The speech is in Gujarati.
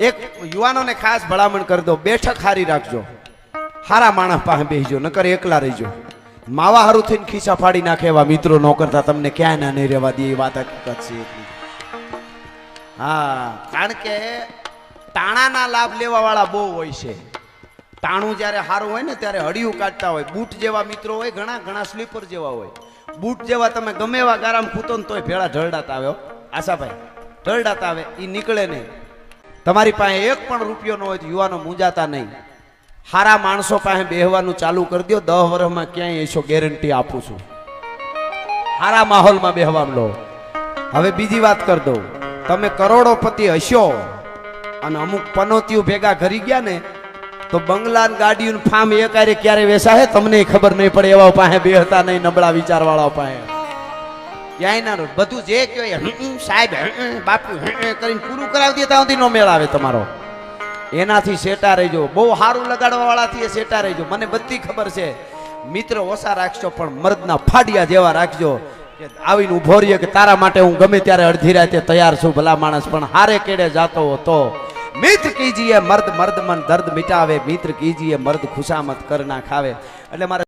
એક યુવાનોને ખાસ ભલામણ કરી દો. બેઠક હારી રાખજો. હારા માણસ પાસે બેસજો નકર એકલા રહીજો. માવા હારું થઈને ખિસ્સા ફાડી નાખે એવા મિત્રો ન કરતા તમને ક્યાંય ના નહીં રહેવા દે એ વાત હકીકત છે હા, કારણ કે તાણાના લાભ લેવા વાળા બહુ હોય છે. તાણું જ્યારે સારું હોય ને ત્યારે હળિયું કાઢતા હોય. બૂટ જેવા મિત્રો હોય, ઘણા ઘણા સ્લીપર જેવા હોય. બૂટ જેવા તમે ગમે એવા ગારામ ખૂતો ને તોય ભેળા ઢળડાતા આવે આશાભાઈ, ઢળડાતા આવે એ નીકળે નહીં. તમારી પાસે એક પણ રૂપિયો ન હોય તો યુવાનો મૂંઝાતા નહીં. સારા માણસો પાસે બેહવાનું ચાલુ કરી દો દસ વર્ષમાં ક્યાંય એસો ગેરંટી આપું છું. સારા માહોલમાં બેહવા લો. હવે બીજી વાત કરી દઉં. તમે કરોડોપતિ હશો અને અમુક પનોતીઓ ભેગા કરી ગયા ને, તો બંગલા ગાડીયું ફાર્મ એકારે ક્યારે વેસાહે તમને ખબર નહીં પડે એવા પાસે બેહતા નહીં નબળા વિચારવાળા પાસે. ક્યાંય ના બધું જે કહેવાય સાહેબ બાપુ કરીને પૂરું કરાવી દે, ત્યાં સુધી નો મેળ આવે તમારો. એનાથી સેટા રહેજો. બહુ સારું લગાડવા વાળાથી સેટા રહેજો. મને બધી ખબર છે. મિત્ર ઓછા રાખજો પણ મર્દના ફાડિયા જેવા રાખજો કે આવીને ઊભો રહીએ કે તારા માટે હું ગમે ત્યારે અડધી રાતે તૈયાર છું, ભલા માણસ, પણ હારે કેડે જાતો હતો મિત્ર કીજીએ મર્દ મર્દ મન દર્દ મિટાવે, મિત્ર કીજીએ મર્દ ખુશામત કર ના ખાવે. એટલે મારે